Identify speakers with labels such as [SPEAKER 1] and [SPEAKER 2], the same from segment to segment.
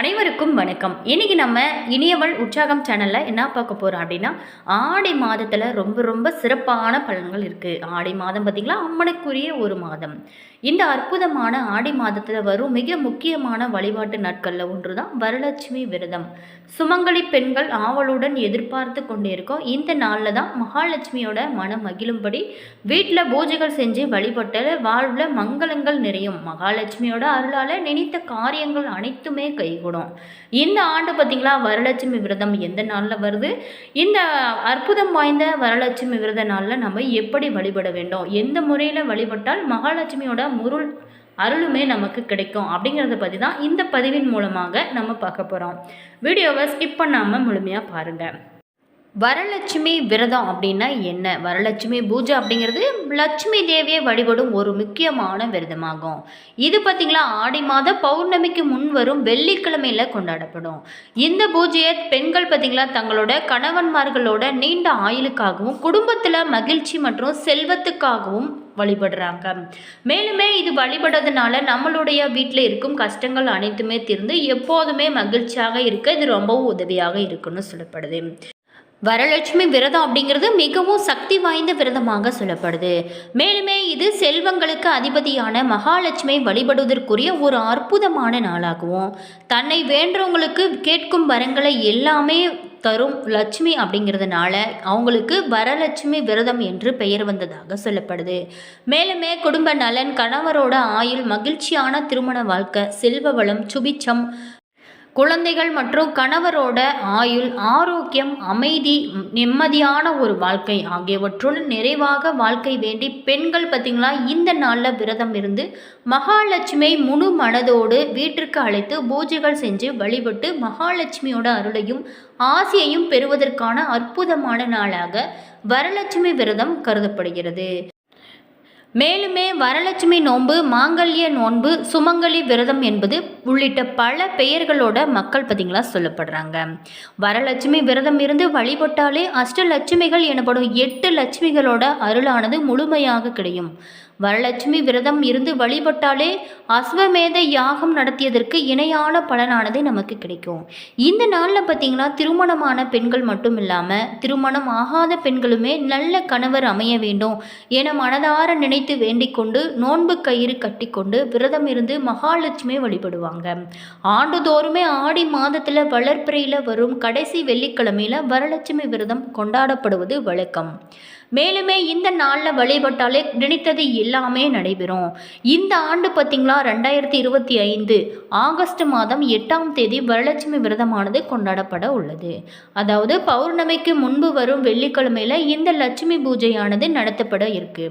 [SPEAKER 1] அனைவருக்கும் வணக்கம். இன்னைக்கு நம்ம இனியவள் உற்சாகம் சேனலில் என்ன பார்க்க போகிறோம் அப்படின்னா ஆடி மாதத்தில் ரொம்ப ரொம்ப சிறப்பான பலன்கள் இருக்குது ஆடி மாதம் பார்த்திங்களா? அம்மனுக்குரிய ஒரு மாதம். இந்த அற்புதமான ஆடி மாதத்தில் வரும் மிக முக்கியமான வழிபாட்டு நாட்களில் ஒன்று தான் வரலட்சுமி விரதம். சுமங்கலி பெண்கள் ஆவலுடன் எதிர்பார்த்து கொண்டிருக்கோம். இந்த நாளில் தான் மகாலட்சுமியோட மனம் மகிழும்படி வீட்டில் பூஜைகள் செஞ்சு வழிபட்டால் வாழ்வில் மங்களங்கள் நிறையும். மகாலட்சுமியோட அருளால் நினைத்த காரியங்கள் அனைத்துமே கைகூடும். இந்த ஆண்டு பார்த்திங்களா வரலட்சுமி விரதம் எந்த நாளில் வருது? இந்த அற்புதம் வாய்ந்த வரலட்சுமி விரத நாளில் நம்ம எப்படி வழிபட வேண்டும்? எந்த முறையில் வழிபட்டால் மகாலட்சுமியோட முருள் அருளுமே நமக்கு கிடைக்கும் அப்படிங்கிறத பற்றி தான் இந்த பதிவின் மூலமாக நம்ம பார்க்க போகிறோம் வீடியோவை ஸ்கிப் பண்ணாமல் முழுமையாக பாருங்கள் வரலட்சுமி விரதம் அப்படின்னா என்ன? வரலட்சுமி பூஜை அப்படிங்கிறது லட்சுமி தேவியை வழிபடும் ஒரு முக்கியமான விரதமாகும். இது பார்த்திங்களா ஆடி மாத பௌர்ணமிக்கு முன் வரும் வெள்ளிக்கிழமையில் கொண்டாடப்படும். இந்த பூஜையை பெண்கள் பார்த்திங்களா தங்களோட கணவன்மார்களோட நீண்ட ஆயுளுக்காகவும் குடும்பத்தில் மகிழ்ச்சி மற்றும் செல்வத்துக்காகவும் வழிபடுறாங்க. மேலுமே இது வழிபடுறதுனால நம்மளுடைய வீட்டில் இருக்கும் கஷ்டங்கள் அனைத்துமே தீர்ந்து எப்போதுமே மகிழ்ச்சியாக இருக்க இது ரொம்பவும் உதவியாக இருக்குன்னு சொல்லப்படுது. வரலட்சுமி விரதம் அப்படிங்கிறது மிகவும் சக்தி வாய்ந்த விரதமாக சொல்லப்படுது. மேலுமே இது செல்வங்களுக்கு அதிபதியான மகாலட்சுமி வழிபடுவதற்குரிய ஒரு அற்புதமான நாளாகவும் தன்னை வேண்டவங்களுக்கு கேட்கும் வரங்களை எல்லாமே தரும் லட்சுமி அப்படிங்கிறதுனால அவங்களுக்கு வரலட்சுமி விரதம் என்று பெயர் வந்ததாக சொல்லப்படுது. மேலுமே குடும்ப நலன் கணவரோட ஆயுள் மகிழ்ச்சியான திருமண வாழ்க்கை செல்வ வளம் சுபிச்சம் குழந்தைகள் மற்றும் கணவரோட ஆயுள் ஆரோக்கியம் அமைதி நிம்மதியான ஒரு வாழ்க்கை ஆகியவற்றுடன் நிறைவாக வாழ்க்கை வேண்டி பெண்கள் பார்த்திங்களா இந்த நாளில் விரதம் இருந்து மகாலட்சுமியை முழு மனதோடு வீட்டிற்கு அழைத்து பூஜைகள் செஞ்சு வழிபட்டு மகாலட்சுமியோட அருளையும் ஆசையையும் பெறுவதற்கான அற்புதமான நாளாக வரலட்சுமி விரதம் கருதப்படுகிறது. மேலுமே வரலட்சுமி நோன்பு மாங்கல்ய நோன்பு சுமங்கலி விரதம் என்பது உள்ளிட்ட பல பெயர்களோட மக்கள் பார்த்திங்களா சொல்லப்படுறாங்க. வரலட்சுமி விரதம் இருந்து வழிபட்டாலே அஷ்டலட்சுமிகள் எனப்படும் எட்டு லட்சுமிகளோட அருளானது முழுமையாக கிடையும். வரலட்சுமி விரதம் இருந்து வழிபட்டாலே அஸ்வமேத யாகம் நடத்தியதற்கு இணையான பலனானது நமக்கு கிடைக்கும். இந்த நாளில் பார்த்திங்கன்னா திருமணமான பெண்கள் மட்டும் இல்லாமல் திருமணம் ஆகாத பெண்களுமே நல்ல கணவர் அமைய வேண்டும் என மனதார நினைத்து வேண்டிக்கொண்டு நோன்பு கயிறு கட்டிக்கொண்டு விரதம் இருந்து மகாலட்சுமி வழிபடுவாங்க. ஆண்டுதோறுமே ஆடி மாதத்தில் வளர்ப்பிறையில் வரும் கடைசி வெள்ளிக்கிழமையில் வரலட்சுமி விரதம் கொண்டாடப்படுவது வழக்கம். மேலுமே இந்த நாளில் வழிபட்டாலே நினைத்தது எல்லாமே நடைபெறும். இந்த ஆண்டு பார்த்திங்களா ரெண்டாயிரத்தி இருபத்தி ஐந்து ஆகஸ்ட் மாதம் எட்டாம் தேதி வரலட்சுமி விரதமானது கொண்டாடப்பட உள்ளது. அதாவது பௌர்ணமிக்கு முன்பு வரும் வெள்ளிக்கிழமையில் இந்த லட்சுமி பூஜையானது நடத்தப்பட இருக்கு.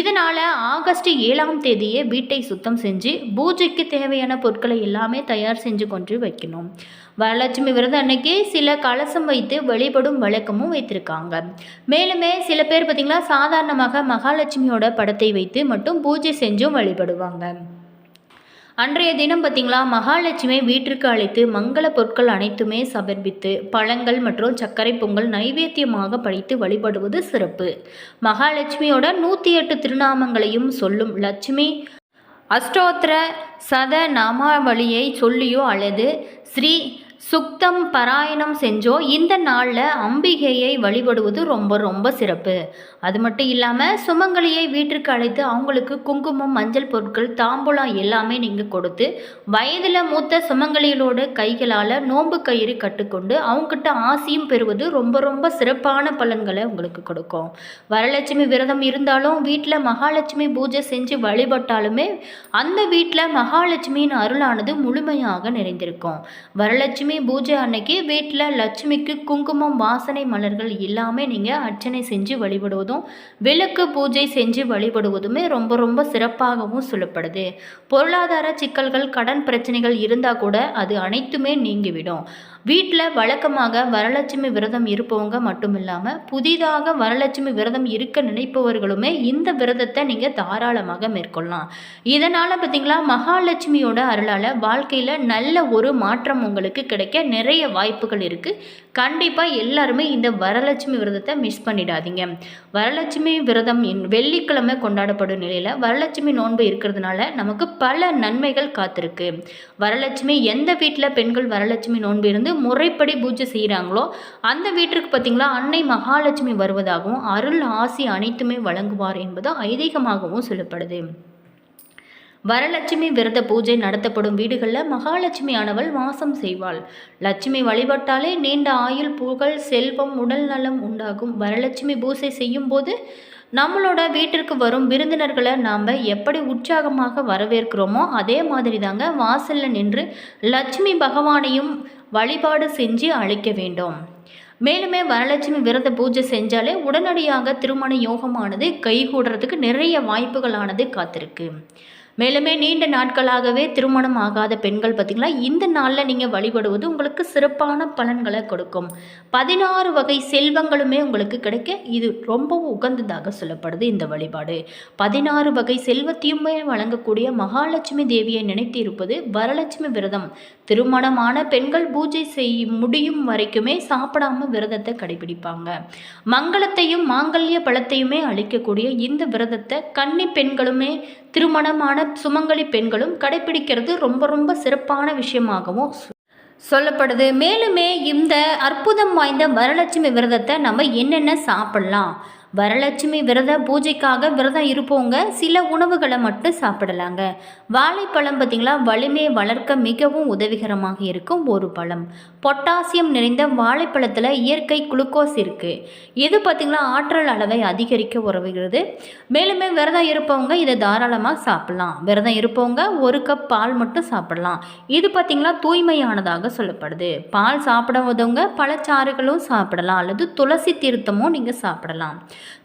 [SPEAKER 1] இதனால் ஆகஸ்ட் ஏழாம் தேதியே வீட்டை சுத்தம் செஞ்சு பூஜைக்கு தேவையான பொருட்களை எல்லாமே தயார் செஞ்சு கொண்டு வைக்கணும். வரலட்சுமி விரதம் அன்னைக்கு சில கலசம் வைத்து வழிபடும் வழக்கமும் வைத்திருக்காங்க. மேலுமே சில பேர் பார்த்திங்களா சாதாரணமாக மகாலட்சுமியோட படத்தை வைத்து மட்டும் பூஜை செஞ்சும் வழிபடுவாங்க. அன்றைய தினம் பார்த்திங்களா? மகாலட்சுமி வீட்டிற்கு அழைத்து மங்கள பொருட்கள் அனைத்துமே சமர்ப்பித்து பழங்கள் மற்றும் சர்க்கரை பொங்கல் நைவேத்தியமாக படைத்து வழிபடுவது சிறப்பு. மகாலட்சுமியோட நூற்றி எட்டு திருநாமங்களையும் சொல்லும் லட்சுமி அஷ்டோத்திர சத நாமாவளியை சொல்லியோ அல்லது ஸ்ரீ சுக்தம் பாராயணம் செஞ்சோ இந்த நாளில் அம்பிகையை வழிபடுவது ரொம்ப ரொம்ப சிறப்பு. அது மட்டும் இல்லாமல் சுமங்கலியை வீட்டிற்கு அழைத்து அவங்களுக்கு குங்குமம் மஞ்சள் பொருட்கள் தாம்பூலம் எல்லாமே நீங்கள் கொடுத்து வயதில் மூத்த சுமங்கலிகளோட கைகளால் நோன்பு கயிறு கட்டுக்கொண்டு அவங்ககிட்ட ஆசையும் பெறுவது ரொம்ப ரொம்ப சிறப்பான பலன்களை உங்களுக்கு கொடுக்கும். வரலட்சுமி விரதம் இருந்தாலும் வீட்டில் மகாலட்சுமி பூஜை செஞ்சு வழிபட்டாலுமே அந்த வீட்டில் மகாலட்சுமியின் அருளானது முழுமையாக நிறைந்திருக்கும். வரலட்சுமி பூஜை அன்னைக்கு வீட்டில் லட்சுமிக்கு குங்குமம் வாசனை மலர்கள் எல்லாமே நீங்கள் அர்ச்சனை செஞ்சு வழிபடுவதும் விளக்கு பூஜை செஞ்சு வழிபடுவதுமே ரொம்ப ரொம்ப சிறப்பாகவும் சொல்லப்படுது. பொருளாதார சிக்கல்கள் கடன் பிரச்சனைகள் இருந்தால் கூட அது அனைத்துமே நீங்கிவிடும். வீட்டில் வழக்கமாக வரலட்சுமி விரதம் இருப்பவங்க மட்டும் இல்லாமல் புதிதாக வரலட்சுமி விரதம் இருக்க நினைப்பவர்களுமே இந்த விரதத்தை நீங்கள் தாராளமாக மேற்கொள்ளலாம். இதனால் பார்த்தீங்களா மகாலட்சுமியோட அருளால் வாழ்க்கையில் நல்ல ஒரு மாற்றம் உங்களுக்கு கிடைக்க நிறைய வாய்ப்புகள் இருக்குது கண்டிப்பாக எல்லாருமே இந்த வரலட்சுமி விரதத்தை மிஸ் பண்ணிடாதீங்க. வரலட்சுமி விரதம் வெள்ளிக்கிழமை கொண்டாடப்படும் நிலையில் வரலட்சுமி நோன்பு இருக்கிறதுனால நமக்கு பல நன்மைகள் காத்திருக்கு. வரலட்சுமி எந்த வீட்டில் பெண்கள் வரலட்சுமி நோன்பு இருந்து முறைப்படி பூஜை செய்கிறாங்களோ அந்த வீட்டிற்கு பார்த்தீங்களா அன்னை மகாலட்சுமி வருவதாகவும் அருள் ஆசி அனைத்துமே வழங்குவார் என்பது ஐதீகமாகவும் சொல்லப்படுது. வரலட்சுமி விரத பூஜை நடத்தப்படும் வீடுகளில் மகாலட்சுமி ஆனவள் வாசம் செய்வாள். லட்சுமி வழிபட்டாலே நீண்ட ஆயுள் புகழ் செல்வம் உடல் நலம் உண்டாகும். வரலட்சுமி பூஜை செய்யும் போது நம்மளோட வீட்டிற்கு வரும் விருந்தினர்களை நாம் எப்படி உற்சாகமாக வரவேற்கிறோமோ அதே மாதிரி தாங்க வாசலில் நின்று லட்சுமி பகவானையும் வழிபாடு செஞ்சு அழைக்க வேண்டும். மேலுமே வரலட்சுமி விரத பூஜை செஞ்சாலே உடனடியாக திருமண யோகமானது கைகூடுறதுக்கு நிறைய வாய்ப்புகளானது காத்திருக்கு. மேலுமே நீண்ட நாட்களாகவே திருமணம் ஆகாத பெண்கள் பார்த்திங்களா? இந்த நாளில் நீங்கள் வழிபடுவது உங்களுக்கு சிறப்பான பலன்களை கொடுக்கும். பதினாறு வகை செல்வங்களுமே உங்களுக்கு கிடைக்க இது ரொம்பவும் உகந்ததாக சொல்லப்படுது இந்த வழிபாடு. பதினாறு வகை செல்வத்தையுமே வழங்கக்கூடிய மகாலட்சுமி தேவியை நினைத்து இருப்பது வரலட்சுமி விரதம். திருமணமான பெண்கள் பூஜை செய்ய முடியும் வரைக்குமே சாப்பிடாம விரதத்தை கடைபிடிப்பாங்க. மங்களத்தையும் மாங்கல்ய பழத்தையுமே அளிக்கக்கூடிய இந்த விரதத்தை கன்னி பெண்களுமே திருமணமான சுமங்கலி பெண்களும் கடைபிடிக்கிறது ரொம்ப ரொம்ப சிறப்பான விஷயமாகவும் சொல்லப்படுது. மேலுமே இந்த அற்புதம் வாய்ந்த வரலட்சுமி விரதத்தை நம்ம என்னென்ன சாப்பிடலாம்? வரலட்சுமி விரத பூஜைக்காக விரதம் இருப்பவங்க சில உணவுகளை மட்டும் சாப்பிடலாங்க. வாழைப்பழம் பார்த்திங்களா? வலிமையை வளர்க்க மிகவும் உதவிகரமாக இருக்கும் ஒரு பழம். பொட்டாசியம் நிறைந்த வாழைப்பழத்தில் இயற்கை குளுக்கோஸ் இருக்குது இது பார்த்திங்களா? ஆற்றல் அளவை அதிகரிக்க உதவுகிறது. மேலுமே விரதம் இருப்பவங்க இதை தாராளமாக சாப்பிடலாம். விரதம் இருப்பவங்க ஒரு கப் பால் மட்டும் சாப்பிடலாம். இது பார்த்திங்களா? தூய்மையானதாக சொல்லப்படுது. பால் சாப்பிடாதவங்க பழச்சாறுகளும் சாப்பிடலாம். அல்லது துளசி தீர்த்தமும் நீங்கள் சாப்பிடலாம்.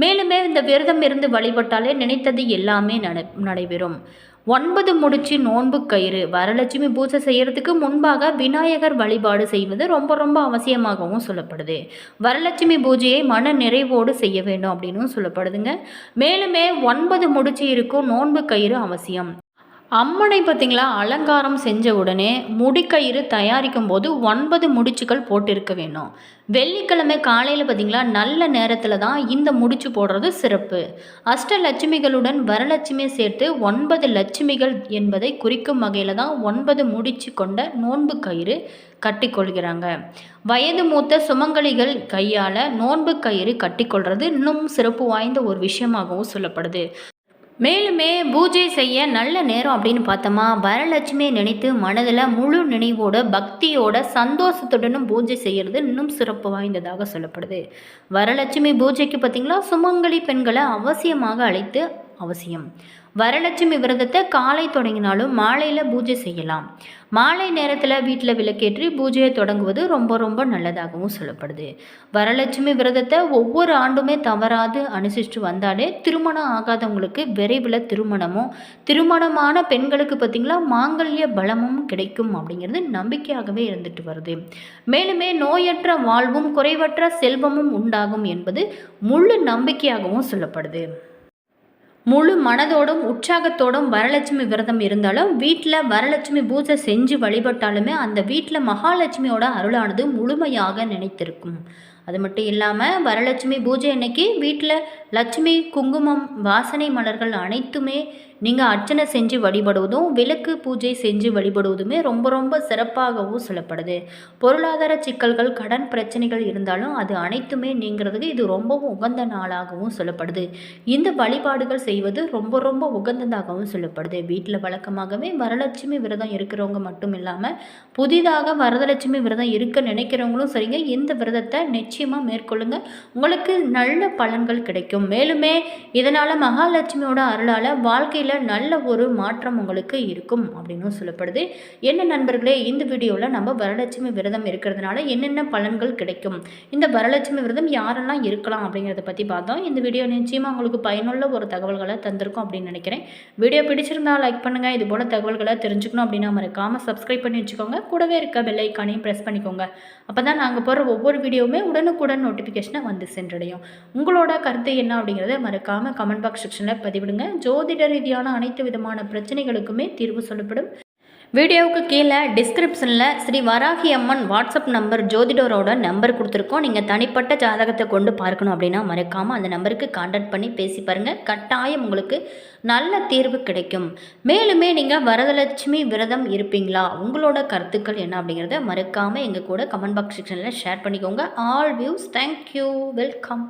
[SPEAKER 1] மேலுமே இந்த விரதம் இருந்து வழிபட்டாலே நினைத்தது எல்லாமே நடை நடைபெறும். ஒன்பது முடிச்சு நோன்பு கயிறு. வரலட்சுமி பூஜை செய்கிறதுக்கு முன்பாக விநாயகர் வழிபாடு செய்வது ரொம்ப ரொம்ப அவசியமாகவும் சொல்லப்படுது. வரலட்சுமி பூஜையை மன நிறைவோடு செய்ய வேண்டும் அப்படின்னும் சொல்லப்படுதுங்க. மேலுமே ஒன்பது முடிச்சு இருக்கும் நோன்பு கயிறு அவசியம். அம்மனை பார்த்தீங்களா? அலங்காரம் செஞ்ச உடனே முடிக்கயிறு தயாரிக்கும் போது ஒன்பது முடிச்சுகள் போட்டிருக்க வேணும். வெள்ளிக்கிழமை காலையில் பார்த்தீங்களா? நல்ல நேரத்தில் தான் இந்த முடிச்சு போடுறது சிறப்பு. அஷ்டலட்சுமிகளுடன் வரலட்சுமியை சேர்த்து ஒன்பது லட்சுமிகள் என்பதை குறிக்கும் வகையில் தான் ஒன்பது முடிச்சு கொண்ட நோன்பு கயிறு கட்டிக்கொள்கிறாங்க. வயது மூத்த சுமங்கலிகள் கையால் நோன்பு கயிறு கட்டிக்கொள்வது இன்னும் சிறப்பு வாய்ந்த ஒரு விஷயமாகவும் சொல்லப்படுது. மேலுமே பூஜை செய்ய நல்ல நேரம் அப்படின்னு பார்த்தோமா? வரலட்சுமியை நினைத்து மனதில் முழு நினைவோட பக்தியோட சந்தோஷத்துடனும் பூஜை செய்கிறது இன்னும் சிறப்பு வாய்ந்ததாக சொல்லப்படுது. வரலட்சுமி பூஜைக்கு பார்த்தீங்களா? சுமங்கலி பெண்களை அவசியமாக அழைத்து அவசியம். வரலட்சுமி விரதத்தை காலை தொடங்கினாலும் மாலையில் பூஜை செய்யலாம். மாலை நேரத்தில் வீட்டில் விளக்கேற்றி பூஜையை தொடங்குவது ரொம்ப ரொம்ப நல்லதாகவும் சொல்லப்படுது. வரலட்சுமி விரதத்தை ஒவ்வொரு ஆண்டுமே தவறாது அனுசரித்து வந்தாலே திருமணம் ஆகாதவங்களுக்கு விரைவில் திருமணமும் திருமணமான பெண்களுக்கு பார்த்திங்களா மாங்கல்ய பலமும் கிடைக்கும் அப்படிங்கிறது நம்பிக்கையாகவே இருந்துட்டு வருது. மேலுமே நோயற்ற வாழ்வும் குறைவற்ற செல்வமும் உண்டாகும் என்பது முழு நம்பிக்கையாகவும் சொல்லப்படுது. முழு மனதோடும் உற்சாகத்தோடும் வரலட்சுமி விரதம் இருந்தாலும் வீட்டில் வரலட்சுமி பூஜை செஞ்சு வழிபட்டாலுமே அந்த வீட்டில் மகாலட்சுமியோட அருளானது முழுமையாக நினைத்திருக்கும். அது மட்டும் இல்லாமல் வரலட்சுமி பூஜை அன்னைக்கு வீட்டில் லட்சுமி குங்குமம் வாசனை மலர்கள் அனைத்துமே நீங்கள் அர்ச்சனை செஞ்சு வழிபடுவதும் விளக்கு பூஜை செஞ்சு வழிபடுவதுமே ரொம்ப ரொம்ப சிறப்பாகவும் சொல்லப்படுது. பொருளாதார சிக்கல்கள் கடன் பிரச்சனைகள் இருந்தாலும் அது அனைத்துமே நீங்கிறதுக்கு இது ரொம்பவும் உகந்த நாளாகவும் சொல்லப்படுது. இந்த வழிபாடுகள் செய்வது ரொம்ப ரொம்ப உகந்ததாகவும் சொல்லப்படுது. வீட்டில் வழக்கமாகவே வரலட்சுமி விரதம் இருக்கிறவங்க மட்டும் இல்லாமல் புதிதாக வரதலட்சுமி விரதம் இருக்க நினைக்கிறவங்களும் சரிங்க. இந்த விரதத்தை நிச்சயமாக மேற்கொள்ளுங்கள் உங்களுக்கு நல்ல பலன்கள் கிடைக்கும். மேலுமே இதனால் மகாலட்சுமியோட அருளால் வாழ்க்கையில் நல்ல ஒரு மாற்றம் உங்களுக்கு இருக்கும் அப்படின்னும் சொல்லப்படுது. என்ன நண்பர்களே இந்த வீடியோவில் நம்ம வரலட்சுமி விரதம் இருக்கிறதுனால என்னென்ன பலன்கள் கிடைக்கும்? இந்த வரலட்சுமி விரதம் யாரெல்லாம் இருக்கலாம் அப்படிங்கிறத பற்றி பார்த்தோம். இந்த வீடியோ நிச்சயமாக உங்களுக்கு பயனுள்ள ஒரு தகவல்களை தந்திருக்கும் அப்படின்னு நினைக்கிறேன். வீடியோ பிடிச்சிருந்தா லைக் பண்ணுங்கள் இது போல் தகவல்களை தெரிஞ்சுக்கணும் அப்படின்னா மறக்காமல் சப்ஸ்கிரைப் பண்ணி வச்சுக்கோங்க. கூடவே இருக்க பெல்லைக்கானையும் ப்ரெஸ் பண்ணிக்கோங்க. அப்போ தான் நாங்கள் போகிற ஒவ்வொரு வீடியோவுமே உடனுக்குடன் நோட்டிஃபிகேஷனை வந்து சென்றடையும். உங்களோட கருத்து என்ன அப்படிங்கிறத மறக்காமல் கமெண்ட் பாக்ஸ் செக்ஷனில் பதிவிடுங்க. ஜோதிட ரீதியான அனைத்து விதமான பிரச்சனைகளுக்குமே தீர்வு சொல்லப்படும். வீடியோவுக்கு கீழே டிஸ்கிரிப்ஷனில் ஸ்ரீ வராகி அம்மன் வாட்ஸ்அப் நம்பர் ஜோதிடரோட நம்பர் கொடுத்துருக்கோம். நீங்கள் தனிப்பட்ட ஜாதகத்தை கொண்டு பார்க்கணும் அப்படின்னா மறக்காமல் அந்த நம்பருக்கு காண்டாக்ட் பண்ணி பேசி பாருங்கள் கட்டாயம் உங்களுக்கு நல்ல தீர்வு கிடைக்கும். மேலுமே நீங்கள் வரதலட்சுமி விரதம் இருப்பீங்களா? உங்களோட கருத்துக்கள் என்ன அப்படிங்கிறத மறக்காமல் எங்கள் கூட கமெண்ட் பாக்ஸ் செக்ஷனில் ஷேர் பண்ணிக்கோங்க. All views thank you welcome